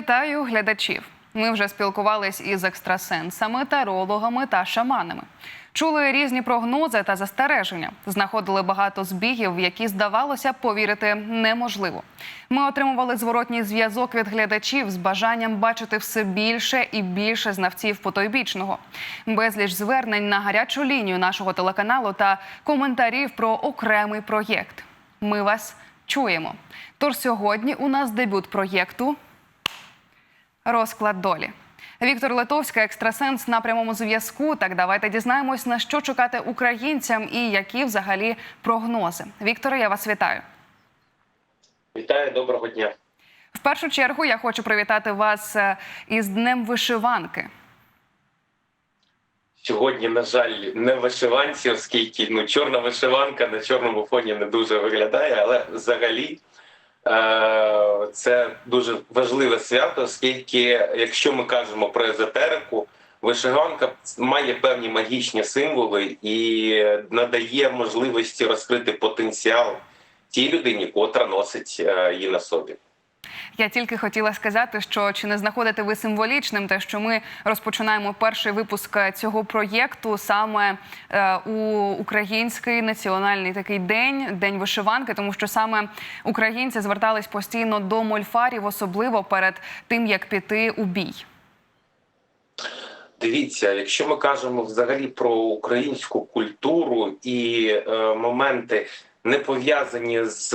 Вітаю глядачів. Ми вже спілкувались із екстрасенсами, тарологами та шаманами. Чули різні прогнози та застереження. Знаходили багато збігів, які здавалося повірити неможливо. Ми отримували зворотній зв'язок від глядачів з бажанням бачити все більше і більше знавців потойбічного. Безліч звернень на гарячу лінію нашого телеканалу та коментарів про окремий проєкт. Ми вас чуємо. Тож сьогодні у нас дебют проєкту Розклад долі. Віктор Литовська, екстрасенс на прямому зв'язку. Так давайте дізнаємось, на що чекати українцям і які взагалі прогнози. Вікторе, я вас вітаю. Вітаю, доброго дня. В першу чергу я хочу привітати вас е, із Днем вишиванки. Сьогодні, на жаль, не вишиванці, оскільки ну, чорна вишиванка на чорному фоні не дуже виглядає, але взагалі це дуже важливе свято, оскільки, якщо ми кажемо про езотерику, вишиванка має певні магічні символи і надає можливості розкрити потенціал тій людині, котра носить е- її на собі. Я тільки хотіла сказати, що чи не знаходите ви символічним те, що ми розпочинаємо перший випуск цього проєкту саме е, у український національний такий день, день вишиванки, тому що саме українці звертались постійно до мольфарів, особливо перед тим як піти у бій. Дивіться, якщо ми кажемо взагалі про українську культуру і е, моменти не пов'язані з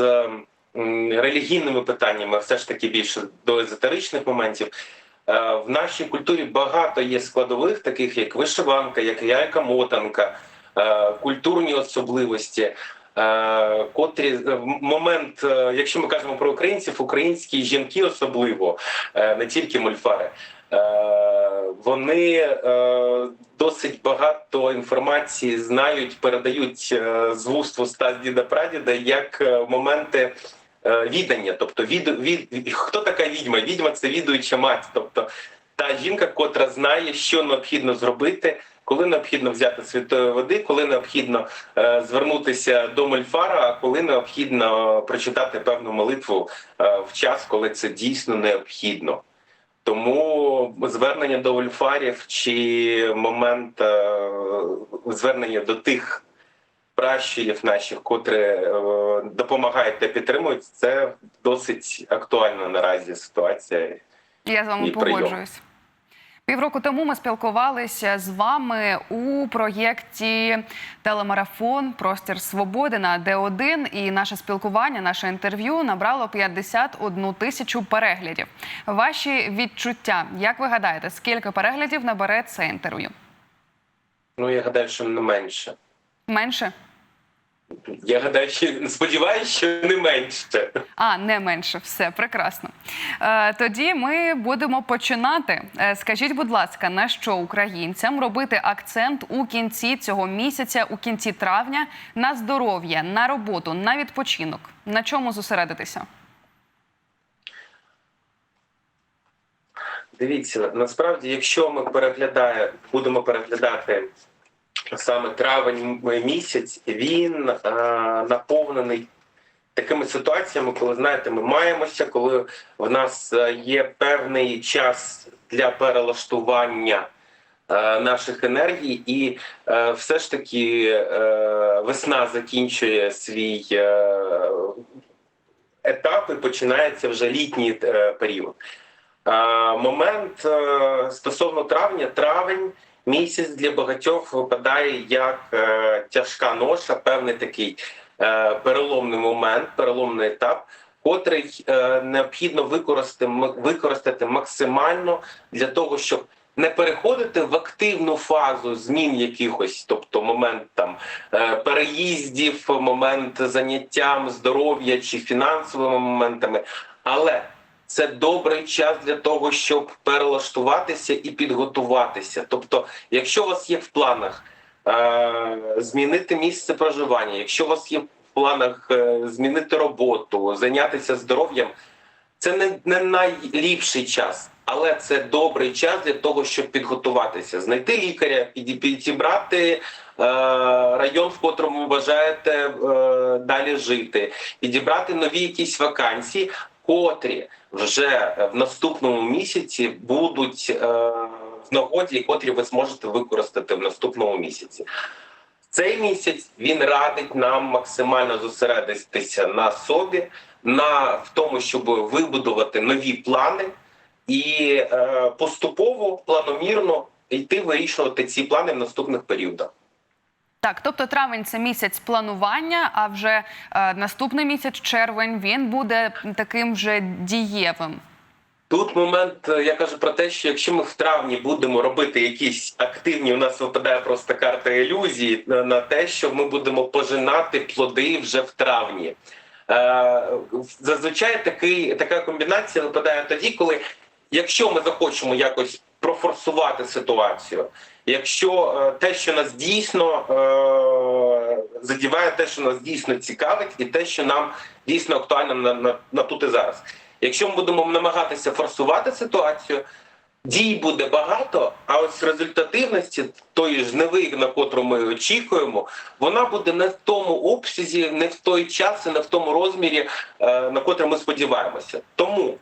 релігійними питаннями, все ж таки більше до езотеричних моментів. е, В нашій культурі багато є складових, таких як вишиванка, як яйка мотанка, е, культурні особливості, е, котрі момент, якщо ми кажемо про українців, українські жінки особливо, не тільки мольфари. Е, Вони досить багато інформації знають, передають з вуст уста з діда прадіда як моменти відання. Тобто, від, від, хто така відьма? Відьма це відуюча мать. Тобто та жінка, котра знає, що необхідно зробити, коли необхідно взяти святої води, коли необхідно е, звернутися до мольфара, а коли необхідно прочитати певну молитву е, в час, коли це дійсно необхідно. Тому звернення до вольфарів чи момент е, звернення до тих пращурів наших, котрі е, допомагають та підтримують, це досить актуальна наразі ситуація. Я з вами погоджуюсь. Півроку тому ми спілкувалися з вами у проєкті Телемарафон Простір Свободи на Д1. І наше спілкування, наше інтерв'ю набрало 51 тисячу переглядів. Ваші відчуття, як ви гадаєте, скільки переглядів набере це інтерв'ю? Ну я гадаю, що не менше. Менше? Я гадаю, що сподіваюся, що не менше. А, не менше, все прекрасно. Е, тоді ми будемо починати. Е, скажіть, будь ласка, на що українцям робити акцент у кінці цього місяця, у кінці травня, на здоров'я, на роботу, на відпочинок? На чому зосередитися? Дивіться, насправді, якщо ми переглядає, будемо переглядати саме травень місяць, він е, наповнений такими ситуаціями, коли знаєте, ми маємося, коли в нас е, є певний час для перелаштування. е, Наших енергій, і е, все ж таки е, весна закінчує свій е, етап і починається вже літній е, період. Е, Момент стосовно травня, травень місяць для багатьох випадає як е, тяжка ноша, певний такий е, переломний момент, переломний етап, котрий е, необхідно використати, використати максимально для того, щоб не переходити в активну фазу змін якихось, тобто момент там е, переїздів, момент заняттям здоров'я чи фінансовими моментами, але це добрий час для того, щоб перелаштуватися і підготуватися. Тобто, якщо у вас є в планах е, змінити місце проживання, якщо у вас є в планах е, змінити роботу, зайнятися здоров'ям, це не, не найліпший час. Але це добрий час для того, щоб підготуватися, знайти лікаря, піді- підібрати е, район, в котрому бажаєте е, далі жити, підібрати нові якісь вакансії, котрі вже в наступному місяці будуть е, в нагоді, котрі ви зможете використати в наступному місяці. Цей місяць він радить нам максимально зосередитися на собі, на в тому, щоб вибудувати нові плани і е, поступово, планомірно йти вирішувати ці плани в наступних періодах. Так, тобто травень це місяць планування, а вже е, наступний місяць, червень, він буде таким вже дієвим. Тут момент, е, я кажу про те, що якщо ми в травні будемо робити якісь активні, у нас випадає просто карта ілюзії на, те, що ми будемо пожинати плоди вже в травні. Е, зазвичай такий, така комбінація випадає тоді, коли якщо ми захочемо якось профорсувати ситуацію, якщо е, те, що нас дійсно е, задіває, те, що нас дійсно цікавить, і те, що нам дійсно актуально на, на, на тут і зараз. Якщо ми будемо намагатися форсувати ситуацію, дій буде багато, а ось результативності тої жниви, на котру ми очікуємо, вона буде не в тому обсязі, не в той час і не в тому розмірі, е, на котрий ми сподіваємося. Тому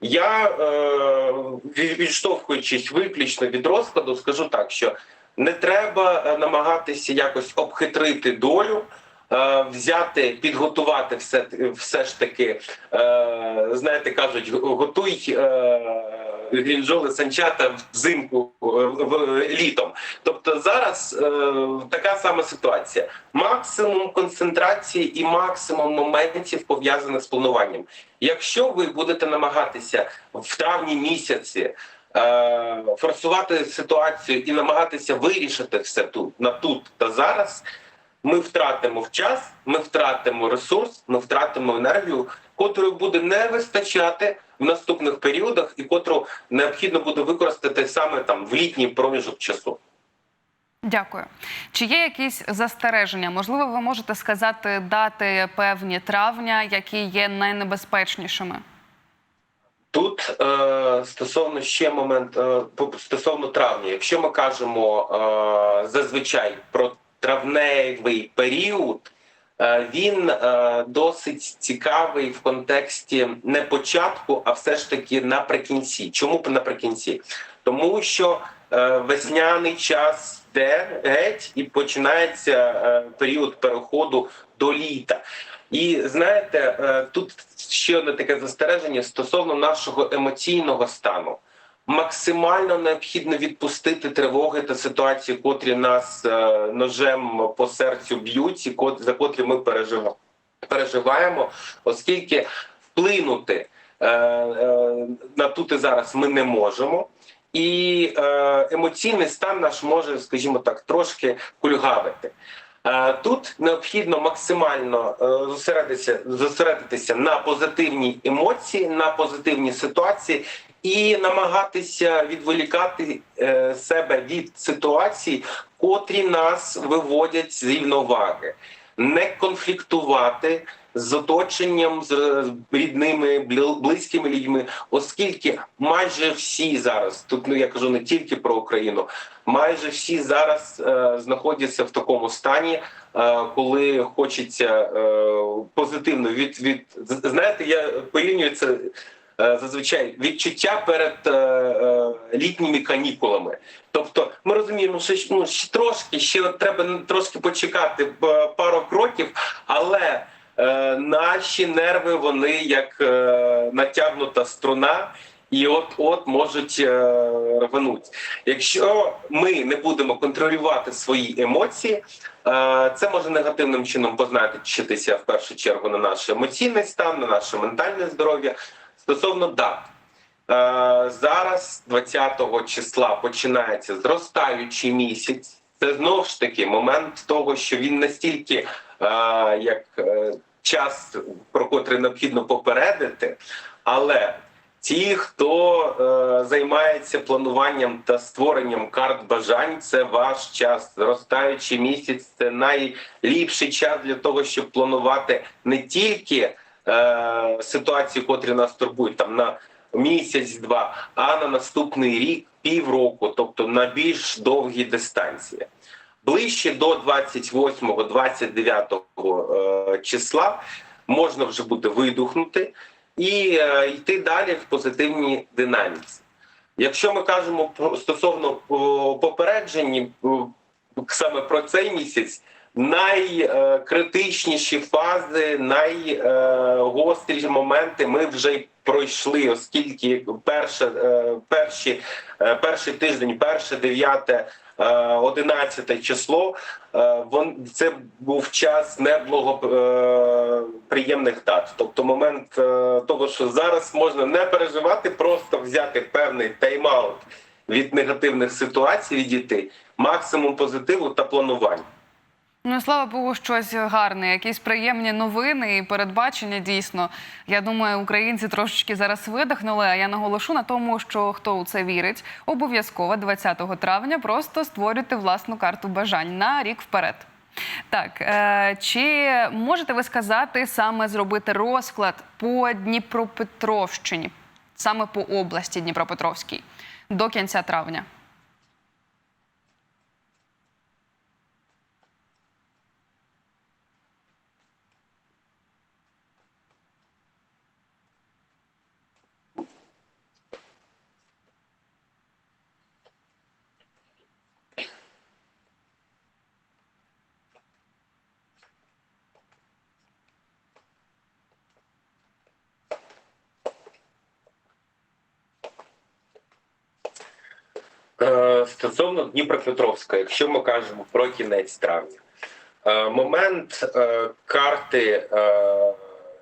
я, е, відштовхуючись виключно від розкладу, скажу так, що не треба е, намагатися якось обхитрити долю. е, Взяти, підготувати все, все ж таки, знаєте, кажуть, готуй грінжоли санчата взимку в, літом. Тобто зараз е, така сама ситуація: максимум концентрації і максимум моментів пов'язаних з плануванням. Якщо ви будете намагатися в травні місяці е, форсувати ситуацію і намагатися вирішити все тут на тут та зараз. Ми втратимо в час, ми втратимо ресурс, ми втратимо енергію, котрої буде не вистачати в наступних періодах, і котру необхідно буде використати саме там в літній проміжок часу. Дякую. Чи є якісь застереження? Можливо, ви можете сказати дати певні травня, які є найнебезпечнішими? Тут е, стосовно ще момент е, стосовно травня, якщо ми кажемо е, зазвичай про травневий період, він е, досить цікавий в контексті не початку, а все ж таки наприкінці. Чому наприкінці? Тому що е, весняний час йде геть і починається е, період переходу до літа. І знаєте, е, тут ще одне таке застереження стосовно нашого емоційного стану. Максимально необхідно відпустити тривоги та ситуації, котрі нас е, ножем по серцю б'ють, і за котрі ми переживаємо, оскільки вплинути е, е, на тут і зараз ми не можемо. І емоційний стан наш може, скажімо так, трошки кульгавити. Е, Тут необхідно максимально е, зосередитися, зосередитися на позитивній емоції, на позитивній ситуації і намагатися відволікати е, себе від ситуацій, котрі нас виводять з рівноваги, не конфліктувати з оточенням, з рідними, бли- близькими людьми, оскільки майже всі зараз, тут ну я кажу не тільки про Україну, майже всі зараз е, знаходяться в такому стані, е, коли хочеться е, позитивно від від знаєте, я порівнюю це е, зазвичай відчуття перед е, е, літніми канікулами. Тобто, ми розуміємо, що ну, ще трошки ще треба трошки почекати е, пару кроків, але наші нерви вони як е, натягнута струна. І от от можуть е, рвануть. Якщо ми не будемо контролювати свої емоції, е, це може негативним чином позначитися в першу чергу на наш емоційний стан, на наше ментальне здоров'я. Стосовно дат, е, зараз, 20-го числа, починається зростаючий місяць. Це знову ж таки момент того, що він настільки е, як е, час, про котрий необхідно попередити, але Ті, хто е, займається плануванням та створенням карт бажань, це ваш час. Зростаючий місяць це найліпший час для того, щоб планувати не тільки е, ситуації, котрі нас турбують там на місяць-два, а на наступний рік, півроку, тобто на більш довгі дистанції. Ближче до 28-29 е, числа можна вже буде видухнути і е, йти далі в позитивній динаміці. Якщо ми кажемо стосовно о, попереджені саме про цей місяць, найкритичніші фази, найгостріші моменти ми вже й пройшли, оскільки перше, е, перші, е, перший тиждень, перше, дев'яте. Е, 11 число е, це був час неблагоприємних дат. Тобто момент е, того, що зараз можна не переживати, просто взяти певний тайм-аут від негативних ситуацій, відійти максимум позитиву та планування. Ну, слава Богу, щось гарне, якісь приємні новини і передбачення. Дійсно, я думаю, українці трошечки зараз видихнули. А я наголошу на тому, що хто у це вірить, обов'язково 20 травня просто створюйте власну карту бажань на рік вперед. Так, е, чи можете ви сказати саме зробити розклад по Дніпропетровщині, саме по області Дніпропетровській, до кінця травня? Стосовно Дніпропетровська, якщо ми кажемо про кінець травня, е, момент е, карти е,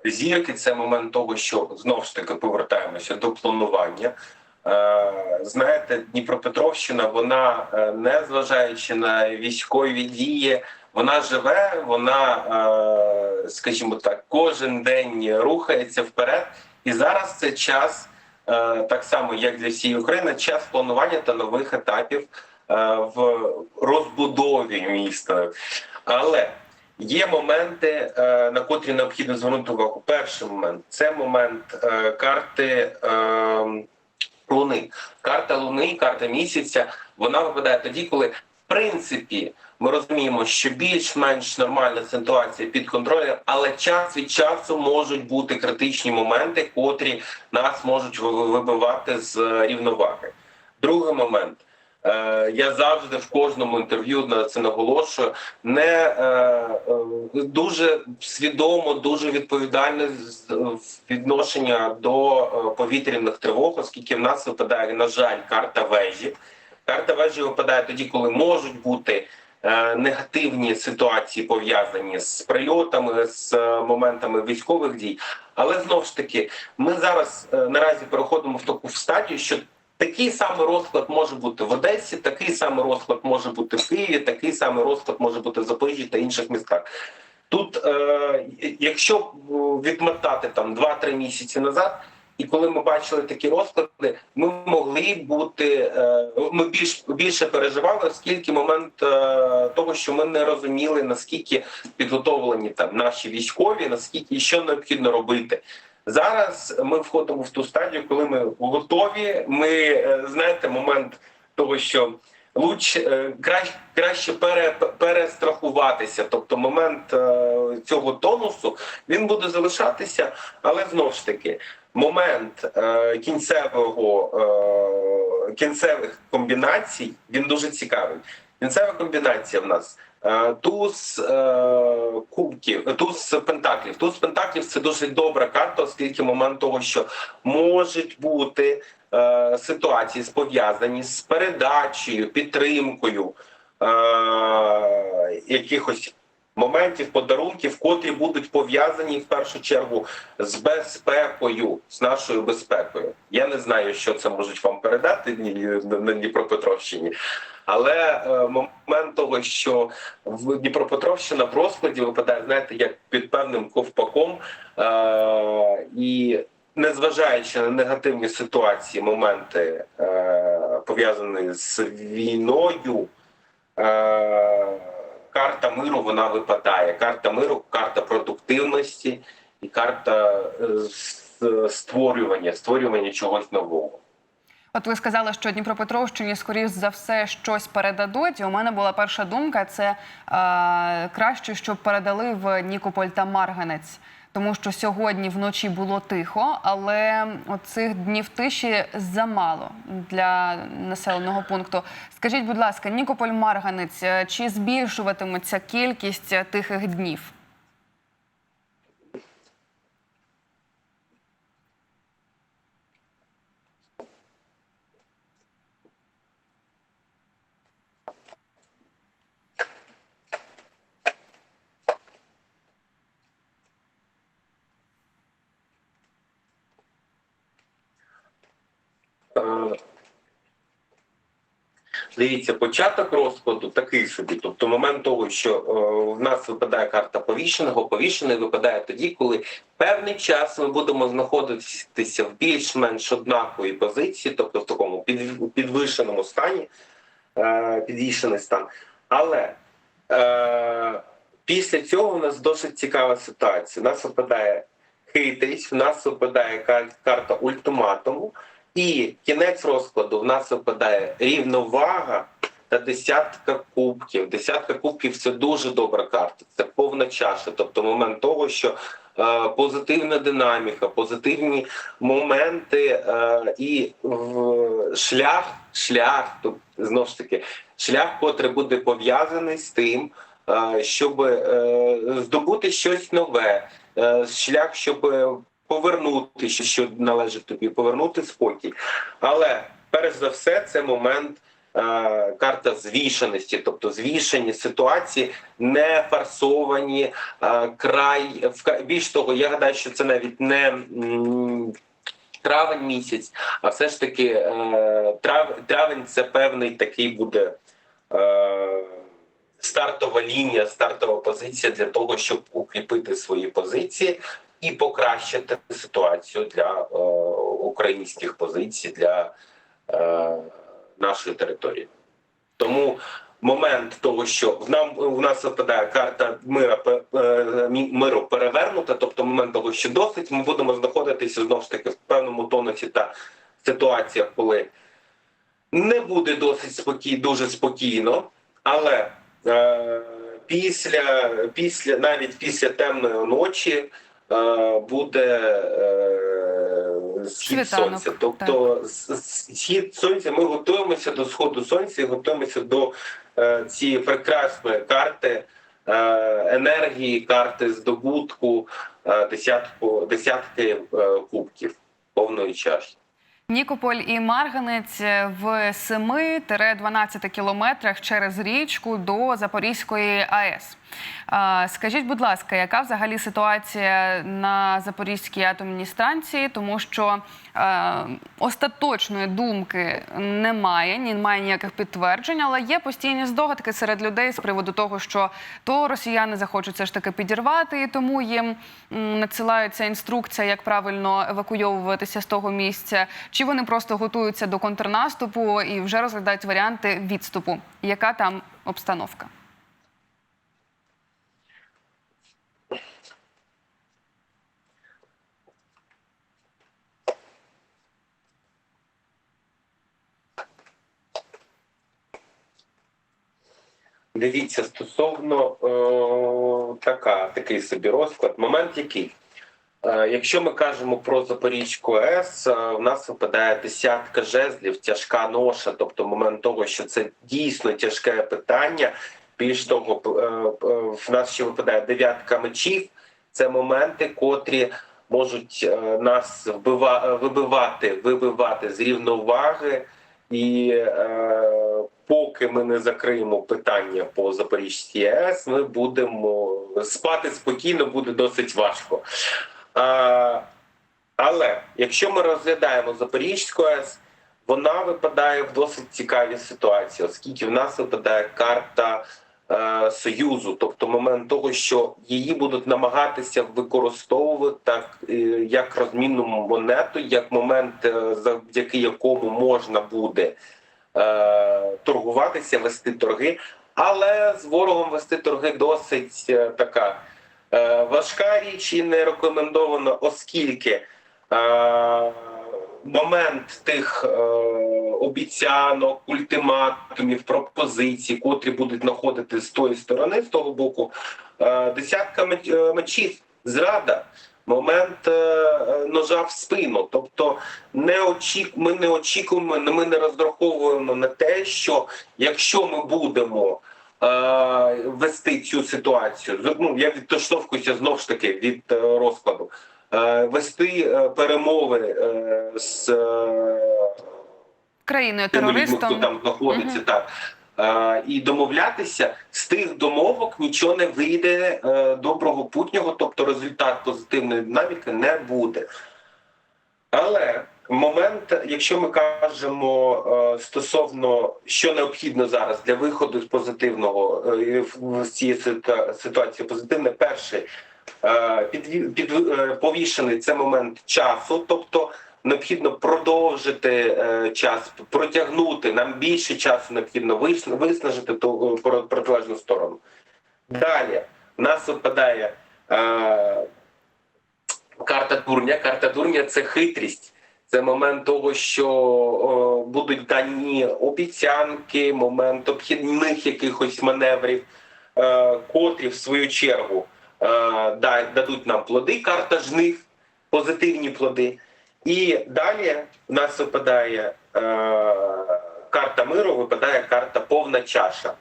зірки це момент того, що знову ж таки повертаємося до планування. Е, Знаєте, Дніпропетровщина, вона е, не зважаючи на військові дії, вона живе, вона, е, скажімо так, кожен день рухається вперед. І зараз це час е, так само як для всієї України, час планування та нових етапів е, в розбудові міста. Але є моменти, е, на котрі необхідно звернути увагу. Перший момент це момент е, карти. е, Луни, карта Луни, карта місяця, вона випадає тоді, коли принципі ми розуміємо, що більш-менш нормальна ситуація під контролем, але час від часу можуть бути критичні моменти, котрі нас можуть ви- вибивати з е, рівноваги. Другий момент. Е, Я завжди в кожному інтерв'ю на це наголошую. Не е, дуже свідомо, дуже відповідальне відношення до повітряних тривог, оскільки в нас випадає, на жаль, карта вежі. Карта вежі випадає тоді, коли можуть бути е, негативні ситуації пов'язані з прильотами, з е, моментами військових дій. Але знову ж таки, ми зараз е, наразі переходимо в таку стадію, що такий самий розклад може бути в Одесі, такий самий розклад може бути в Києві, такий самий розклад може бути в Запоріжжі та інших містах. Тут, е, якщо відмотати там 2-3 місяці назад, і коли ми бачили такі розклади, ми могли бути е, ми більш більше переживали, оскільки момент е, того, що ми не розуміли наскільки підготовлені там наші військові, наскільки що необхідно робити. Зараз ми входимо в ту стадію, коли ми готові. Ми е, знаєте, момент того, що луч краще, краще пере, перестрахуватися. Тобто, момент цього тонусу він буде залишатися, але знову ж таки, момент е, кінцевого е, кінцевих комбінацій він дуже цікавий. Кінцева комбінація в нас. Е, Туз е, кубків, туз пентаклів. Туз пентаклів це дуже добра карта, оскільки момент того, що можуть бути е, ситуації пов'язані з передачею, підтримкою е, якихось моментів, подарунків, котрі будуть пов'язані в першу чергу з безпекою, з нашою безпекою. Я не знаю, що це можуть вам передати на Дніпропетровщині. Але е, момент того, що в Дніпропетровщина в розкладі випадає, знаєте, як під певним ковпаком, е, і незважаючи на негативні ситуації, моменти е, пов'язані з війною, е, карта миру вона випадає. Карта миру, карта продуктивності і карта е, створювання, створювання чогось нового. От ви сказали, що Дніпропетровщині, скоріш за все, щось передадуть. І у мене була перша думка: це е, краще, щоб передали в Нікополь та Марганець. Тому що сьогодні вночі було тихо, але оцих днів тиші замало для населеного пункту. Скажіть, будь ласка, Нікополь Марганець, е, чи збільшуватиметься кількість е, тихих днів? Дивіться, початок розкладу такий собі. Тобто, момент того, що е, в нас випадає карта повішеного, повішений випадає тоді, коли певний час ми будемо знаходитися в більш-менш однаковій позиції, тобто в такому під, підвищеному стані, е, підвішений стан. Але е, після цього у нас досить цікава ситуація. У нас випадає хитрість, в нас випадає кар- карта ультиматуму. І кінець розкладу в нас випадає рівновага та десятка кубків. Десятка кубків це дуже добра карта. Це повна чаша. Тобто момент того, що е, позитивна динаміка, позитивні моменти е, і в, шлях, шлях, тут знову ж таки, шлях, котрий буде пов'язаний з тим, е, щоб е, здобути щось нове, е, шлях, щоб повернути, що, належить тобі, повернути спокій. Але перш за все, це момент. е, Карта звішеності, тобто звішені ситуації, не фарсовані, е, край більш того, я гадаю, що це навіть не травень місяць, а все ж таки е, трав, травень це певний такий буде стартова лінія, стартова позиція для того, щоб укріпити свої позиції і покращити ситуацію для е, українських позицій для е, нашої території. Тому момент того, що в нам в нас випадає карта мира е, миру перевернута, тобто момент того, що досить, ми будемо знаходитися знову ж таки в певному тонусі та ситуаціях, коли не буде досить спокій, дуже спокійно, але е, після, після навіть після темної ночі буде е, схід сонця. Тобто схід сонця, ми готуємося до сходу сонця і готуємося до е, цієї прекрасної карти е, енергії, карти здобутку, е, десятку, десятки е, кубків повної чаші. Нікополь і Марганець в 7-12 кілометрах через річку до Запорізької АЕС. Скажіть, будь ласка, яка взагалі ситуація на Запорізькій атомній станції? Тому що е, остаточної думки немає, немає ніяких підтверджень, але є постійні здогадки серед людей з приводу того, що то росіяни захочуть все ж таки підірвати, і тому їм м, надсилаються інструкція, як правильно евакуйовуватися з того місця, чи вони просто готуються до контрнаступу і вже розглядають варіанти відступу. Яка там обстановка? Дивіться, стосовно е, така, такий собі розклад. Момент який? Е, якщо ми кажемо про Запорізьку АЕС, е, в нас випадає десятка жезлів, тяжка ноша, тобто момент того, що це дійсно тяжке питання. Більш того, е, е, в нас ще випадає дев'ятка мечів. Це моменти, котрі можуть е, нас вбива, вибивати, вибивати з рівноваги. І е, поки ми не закриємо питання по Запорізькій АЕС, ми будемо спати спокійно, буде досить важко. А, але якщо ми розглядаємо Запорізьку АЕС, вона випадає в досить цікаві ситуації, оскільки в нас випадає карта е, Союзу, тобто момент того, що її будуть намагатися використовувати так, е, як розмінну монету, як момент, е, завдяки якому можна буде торгуватися, вести торги. Але з ворогом вести торги досить е, така е, важка річ і не рекомендовано, оскільки е, момент тих е, обіцянок, ультиматумів, пропозицій, котрі будуть знаходити з тої сторони, з того боку, е, десятка е, мечів. зрада, момент е, е, ножа в спину. Тобто, не очік... ми не очікуємо, ми не розраховуємо на те, що якщо ми будемо. е, Вести цю ситуацію ну, я відштовхуюся знову ж таки від розкладу. Вести перемови з Країною тими людьми, хто там знаходиться, Мгм. так. Е, і домовлятися з тих домовок нічого не вийде е, доброго путнього, тобто результат позитивної динаміки не буде. Але момент, якщо ми кажемо е, стосовно що необхідно зараз для виходу з позитивного з цієї ситуа- ситуації позитивне, перший під, під, повішений це момент часу, тобто необхідно продовжити е, час, протягнути. Нам більше часу необхідно вис- виснажити ту е, протилежну сторону. Далі в нас випадає е, карта дурня. Карта дурня це хитрість. Це момент того, що о, будуть дані обіцянки, момент обхідних якихось маневрів, е, котрі в свою чергу е, дадуть нам плоди, карта жних, позитивні плоди. І далі в нас випадає е, карта миру, випадає карта повна чаша.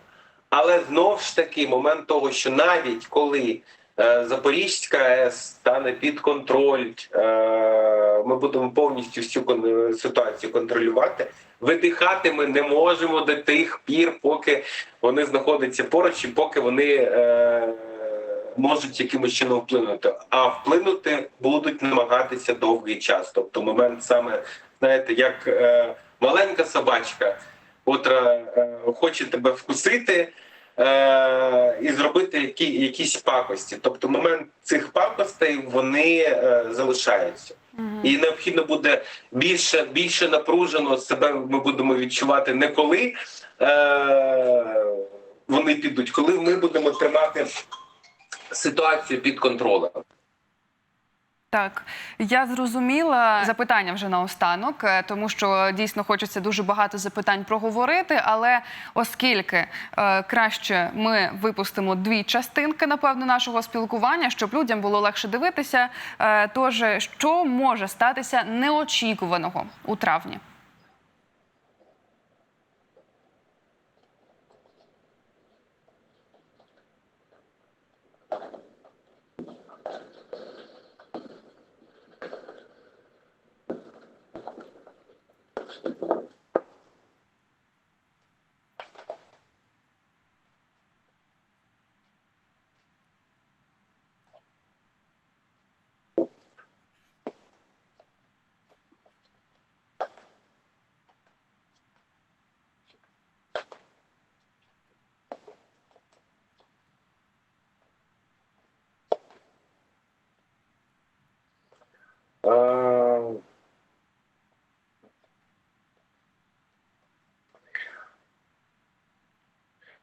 Але знов ж таки момент того, що навіть коли е, Запорізька АЕС стане під контроль, е, ми будемо повністю всю кон- ситуацію контролювати. Видихати ми не можемо до тих пір, поки вони знаходяться поруч, і поки вони е, можуть якимось чином вплинути. А вплинути будуть намагатися довгий час. Тобто, момент саме знаєте, як е, маленька собачка, котра е, хоче тебе вкусити. Е, і зробити які, якісь пакості. Тобто момент цих пакостей вони е, залишаються. Мгм. І необхідно буде більше більше напружено себе. Ми будемо відчувати не коли е, вони підуть, коли ми будемо тримати ситуацію під контролем. Так, я зрозуміла запитання вже наостанок, е, тому що дійсно хочеться дуже багато запитань проговорити. Але оскільки е, краще ми випустимо дві частинки, напевно, нашого спілкування, щоб людям було легше дивитися. Е, тож, що може статися неочікуваного у травні?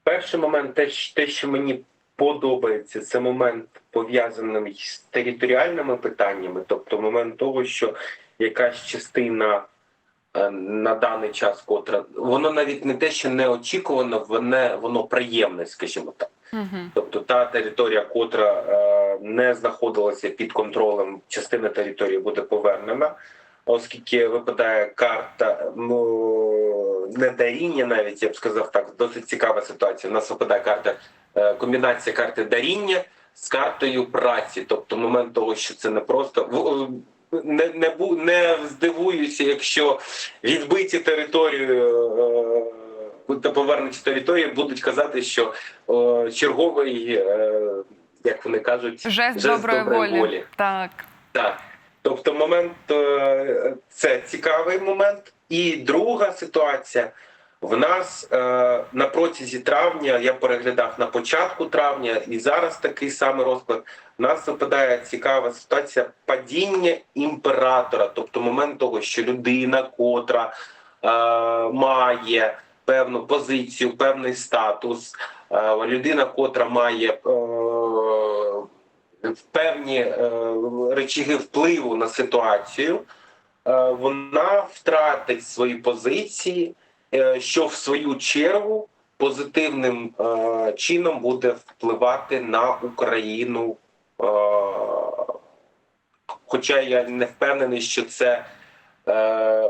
Перший момент, те, що- те, що мені подобається, це момент пов'язаний з територіальними питаннями, тобто момент того, що якась частина е, на даний час, котра воно навіть не те, що неочікувано, воно, воно приємне, скажімо так. Угу. Тобто та територія, котра е, не знаходилася під контролем, частина території буде повернена, оскільки випадає карта ну, не даріння, навіть я б сказав так, досить цікава ситуація. У нас випадає карта е, комбінація карти даріння з картою праці. Тобто момент того, що це не просто не, не, бу- не здивуюся, якщо відбиті територію. Е, та повернуті території будуть казати, що о, черговий, е, як вони кажуть, Жест, Жест доброї, доброї волі. волі. Так. так. Тобто, момент е, це цікавий момент. І друга ситуація. В нас е, на протязі травня я переглядав на початку травня, і зараз такий самий розклад. У нас випадає цікава ситуація падіння імператора, тобто момент того, що людина, котра е, має певну позицію, певний статус, людина, котра має певні речі впливу на ситуацію, е, вона втратить свої позиції, е, що в свою чергу позитивним е, чином буде впливати на Україну Хоча я не впевнений, що це е,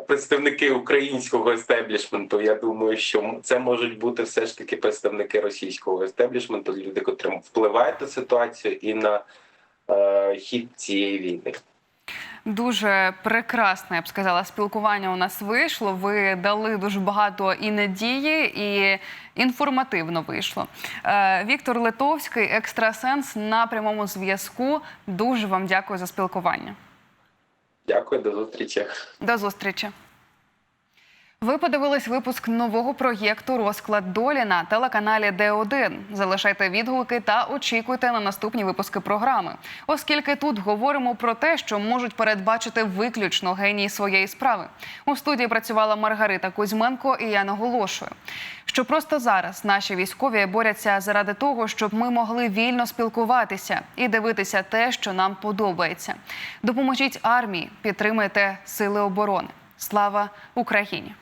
представники українського естеблішменту. Я думаю, що це можуть бути все ж таки представники російського естеблішменту, люди, котрі впливають на ситуацію і на е, хід цієї війни. Дуже прекрасне, я б сказала, спілкування у нас вийшло. Ви дали дуже багато і надії, і інформативно вийшло. Е, Віктор Литовський, екстрасенс на прямому зв'язку. Дуже вам дякую за спілкування. Дякую, до зустрічі. До зустрічі. Ви подивились випуск нового проєкту Розклад долі на телеканалі Д1. Залишайте відгуки та очікуйте на наступні випуски програми, оскільки тут говоримо про те, що можуть передбачити виключно генії своєї справи. У студії працювала Маргарита Кузьменко, і я наголошую, що просто зараз наші військові борються заради того, щоб ми могли вільно спілкуватися і дивитися те, що нам подобається. Допоможіть армії, підтримуйте сили оборони. Слава Україні!